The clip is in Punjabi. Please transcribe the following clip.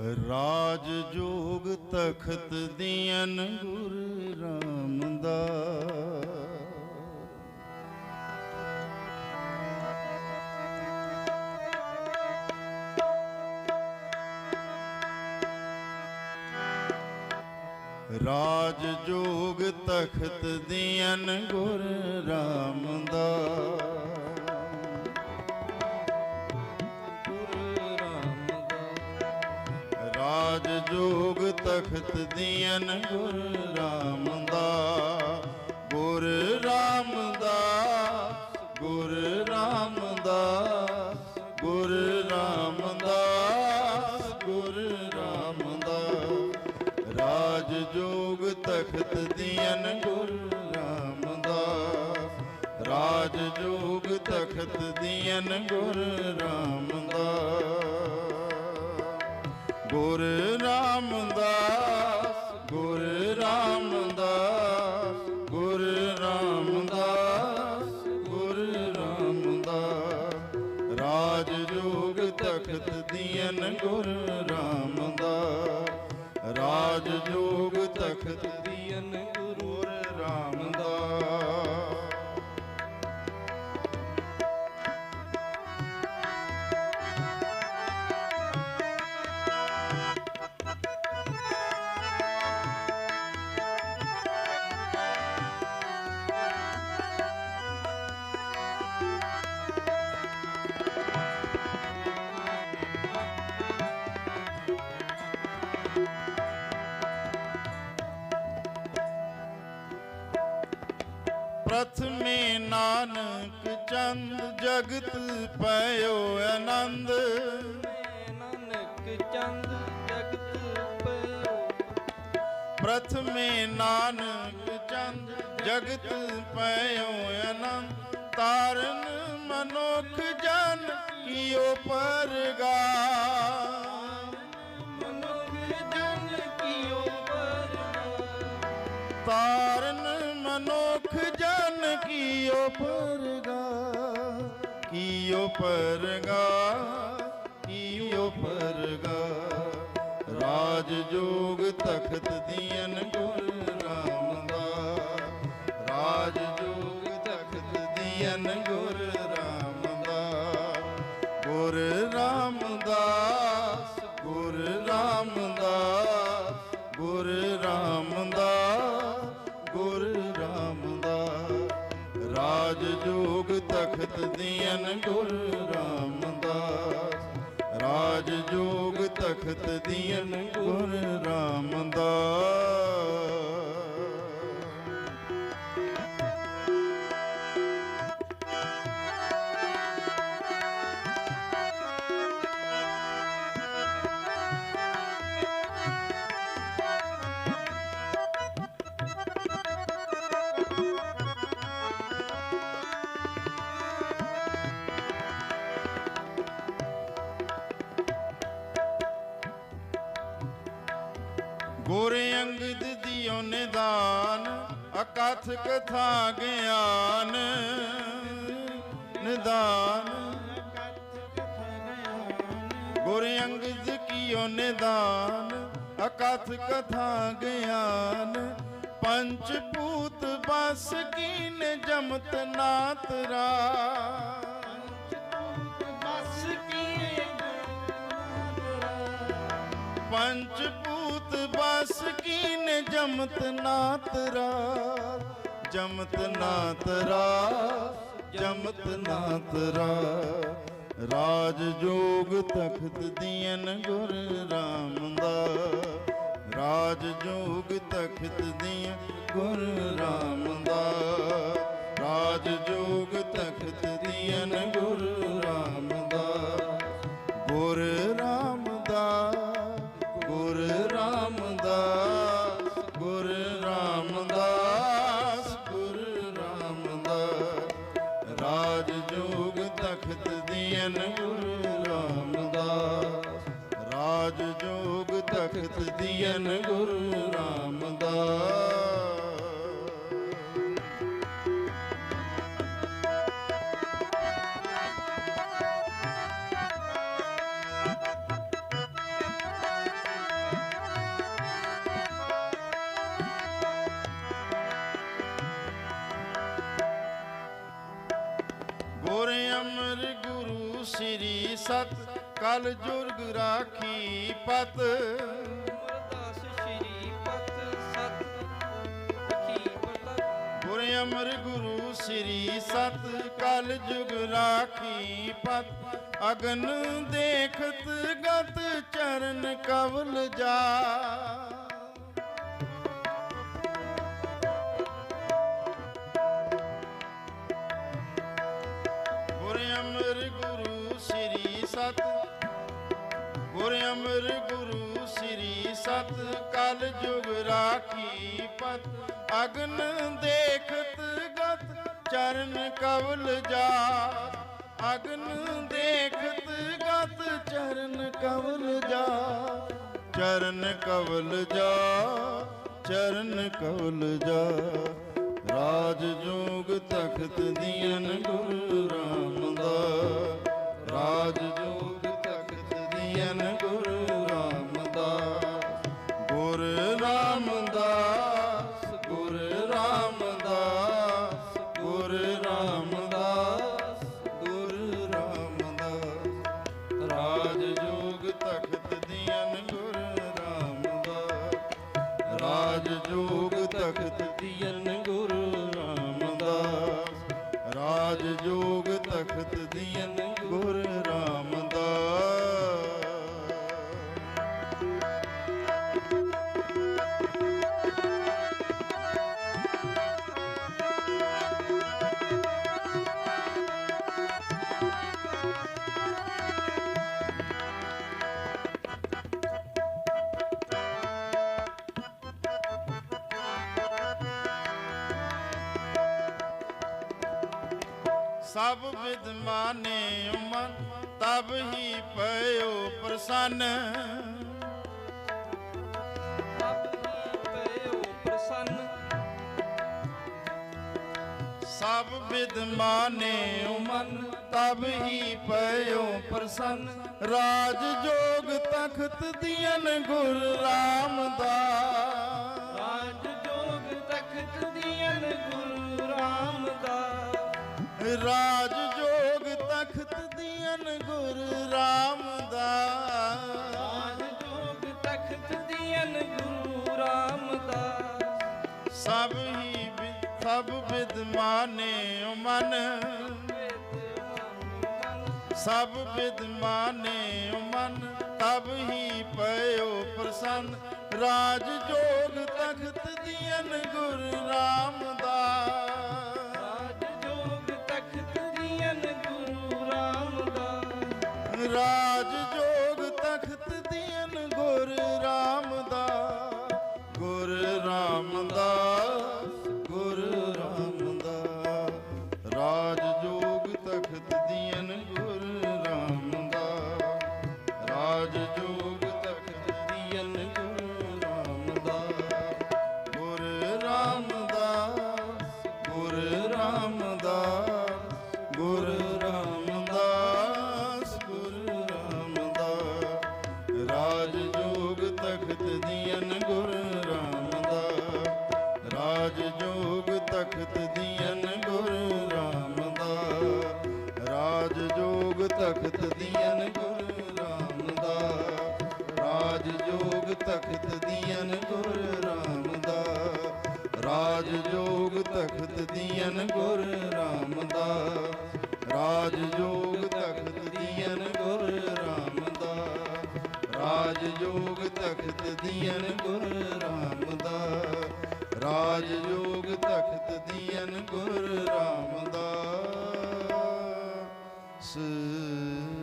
ਰਾਜ ਜੋਗ ਤਖਤ ਦੀਨ ਗੁਰ ਰਾਮਦਾਸ। ਰਾਜ ਜੋਗ ਤਖਤ ਦੀਨ ਗੁਰ ਰਾਮਦਾਸ। ਗੁਰੂ ਜੋਗ ਤਖਤ ਦੀਨ ਗੁਰ ਰਾਮਦਾਸ ਗੁਰ ਰਾਮਦਾਸ ਗੁਰ ਰਾਮਦਾਸ ਗੁਰ ਰਾਮਦਾਸ ਗੁਰ ਰਾਮਦਾਸ ਰਾਜ ਜੋਗ ਤਖਤ ਦੀਨ ਗੁਰ ਰਾਮਦਾਸ ਰਾਜ ਜੋਗ ਤਖਤ ਦੀਨ ਗੁਰ ਰਾਮਦਾਸ ਗੁਰ ਰਾਮਦਾਸ ਗੁਰ ਰਾਮਦਾਸ ਗੁਰ ਰਾਮਦਾਸ ਗੁਰ ਰਾਮਦਾਸ। ਰਾਜ ਜੋਗ ਤਖਤ ਦੀਨ ਗੁਰ ਰਾਮਦਾਸ। ਰਾਜ ਜੋਗ ਤਖਤ ਦੀਨ ਗੁਰੂ ਰਾਮ ਪ੍ਰਥਮੇ ਨਾਨਕ ਚੰਦ ਜਗਤ ਪਇਓ ਆਨੰਦ। ਨਾਨਕ ਚੰਦ ਜਗਤ ਪਇਓ ਪ੍ਰਥਮੇ ਨਾਨਕ ਚੰਦ ਜਗਤ ਪਇਓ ਆਨੰਦ। ਤਾਰਨ ਮਨੁਖ ਜਨ ਕੀਓ ਪਰਗਾ। ਪਰਗਾ ਕੀਓ ਪਰਗਾ ਕੀਓ ਪਰਗਾ। ਰਾਜ ਜੋਗ ਤਖਤ ਦੀਨ ਗੁਰ ਰਾਜ ਜੋਗ ਤਖਤ ਦੀਨ ਗੁਰ ਰਾਮਦਾਸ ਗੁਰ ਅੰਗਦ ਦਿਓ ਨਿਦਾਨ, ਅਕਥ ਕਥਾ ਗਿਆਨ। ਨਿਦਾਨ। ਗੁਰ ਅੰਗਦ ਕੀਓ ਨਿਦਾਨ, ਅਕਥ ਕਥਾ ਗਿਆਨ। ਪੰਚ ਭੂਤ ਬਸ ਕੀਨ ਜਮਤ ਨਾਤਰਾ ਬਸ ਪੰਚ ਭੂਤ ਬਸ ਕੀਨ ਜਮਤ ਨਾਤਰਾ ਜਮਤ ਨਾਤਰਾ ਜਮਤ ਨਾਤਰਾ ਰਾਜ ਜੋਗ ਤਖਤ ਦੀਨ ਗੁਰ ਰਾਮਦਾਸ ਰਾਜ ਜੋਗ ਤਖਤ ਦੀਨ ਗੁਰ ਰਾਮਦਾਸ ਰਾਜ ਜੋਗ ਤਖਤ ਦੀਨ ਗੁਰ ਰਾਮਦਾਸ ਗੁਰ ਜੋਗ ਤਖਤ ਦੀਨ ਗੁਰੂ ਰਾਮਦਾਸ ਸਤ ਕਲ ਜੁਰਗ ਰਾਖੀ ਪਤ। ਅਮਰਦਾਸ ਸ਼੍ਰੀ ਪਤ ਸਤ ਕੀ ਪਤਾ। ਗੁਰ ਅਮਰ ਗੁਰੂ ਸ੍ਰੀ ਸਤ ਕਲ ਜੁਗ ਰਾਖੀ ਪਤ। ਅਗਨ ਦੇਖਤ ਗਤ ਚਰਨ ਕਵਲ ਜਾ। ਗੁਰ ਅਮਰ ਗੁਰੂ ਸ੍ਰੀ ਗੁਰ ਅਮਰ ਗੁਰੂ ਸ੍ਰੀ ਸਤ ਕਲ ਜੁਗ ਰਾਖੀ ਪਤ, ਅਗਨ ਦੇਖਤ ਗਤ, ਚਰਨ ਕਵਲ ਜਾ ਅਗਨ ਦੇਖਤ ਗਤ, ਚਰਨ ਕਵਲ ਜਾ ਚਰਨ ਕਵਲ ਜਾ ਚਰਨ ਕਵਲ ਜਾ ਰਾਜ ਜੋਗ ਤਖਤ ਦੀਨ ਗੁਰੂ ਰਾਮਦਾਸ। ਰਾਜ ਜੋਗ ਦੀਨ ਗੁਰੂ ਰਾਮਦਾਸ ਗੁਰ ਰਾਮਦਾਸ ਗੁਰ ਰਾਮਦਾਸ ਗੁਰ ਰਾਮਦਾਸ ਗੁਰ ਰਾਮਦਾਸ ਰਾਜ ਜੋਗ ਤਖਤ ਦੀਨ ਗੁਰ ਰਾਮਦਾਸ ਰਾਜ ਜੋਗ ਤਖਤ ਦੀਨ ਗੁਰੂ ਰਾਮਦਾਸ ਰਾਜ ਜੋਗ ਤਖਤ ਦੀਨ ਗੁਰ ਸਭ ਵਿਦਮਾਨੇ ਮਨ ਤਬ ਹੀ ਪਇਓ ਪ੍ਰਸੰਨ। ਤਬ ਹੀ ਪਇਓ ਪ੍ਰਸੰਨ। ਸਭ ਵਿਦਮਾਨੇ ਮਨ ਤਬ ਹੀ ਪਇਓ ਪ੍ਰਸੰਨ। ਰਾਜ ਜੋਗ ਤਖਤ ਦੀਨ ਗੁਰ ਰਾਮਦਾਸ। ਰਾਜ ਜੋਗ ਤਖਤ ਦੀਨ ਗੁਰੂ ਰਾਮਦਾਸ। ਰਾਜ ਜੋਗ ਤਖਤ ਦੀਨ ਗੁਰ ਰਾਮਦਾਸ। ਰਾਜ ਜੋਗ ਤਖਤ ਦੀਨ ਗੁਰੂ ਰਾਮਦਾਸ। ਸਭ ਹੀ ਸਭ ਵਿਦਮਾਨੇ ਮਨ ਸਭ ਵਿਦਮਾਨੇ ਮਨ। ਤਬ ਹੀ ਪਇਓ ਪ੍ਰਸੰਨ। ਰਾਜ ਜੋਗ ਜੋਗ ਤਖਤ ਦੀਨ ਗੁਰ ਰਾਮਦਾਸ ਰਾਜ ਜੋਗ ਤਖਤ ਦੀਨ ਗੁਰ ਰਾਮਦਾਸ ਰਾਜ ਜੋਗ ਤਖਤ ਦੀਨ ਗੁਰ ਰਾਮਦਾਸ ਰਾਜ ਜੋਗ ਤਖਤ ਦੀਨ ਗੁਰ ਰਾਮਦਾਸ ਰਾਜ ਜੋਗ ਤਖਤ ਦੀਨ ਗੁਰ ਰਾਮਦਾਸ ਰਾਜ ਜੋਗ ਤਖਤ ਦੀਨ ਗੁਰ ਰਾਮ olsun.